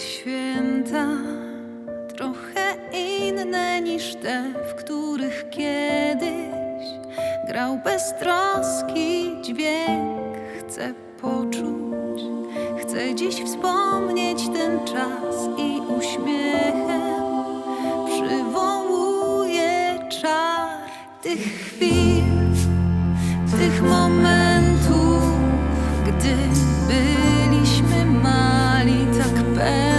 święta trochę inne niż te, w których kiedyś grał beztroski dźwięk. Chcę poczuć, chcę dziś wspomnieć ten czas i uśmiechem przywołuję czar tych chwil, tych momentów, gdy byłem tak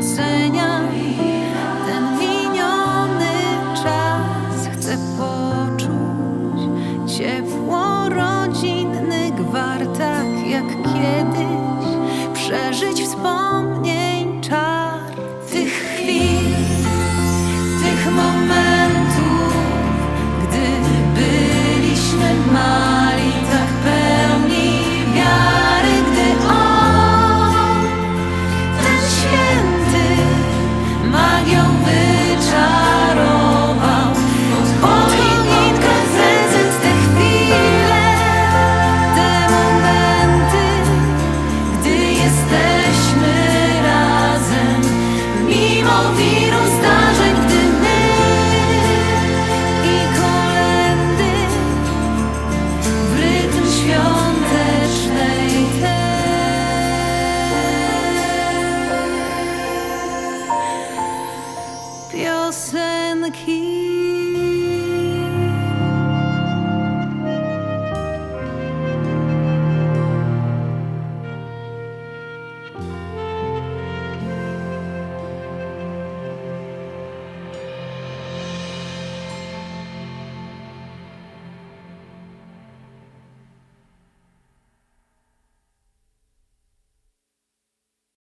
Dziś doceniam ten miniony czas Chcę poczuć. Ciepło rodzinny gwar Tak jak kiedyś. Przeżyć wspomnienia the key.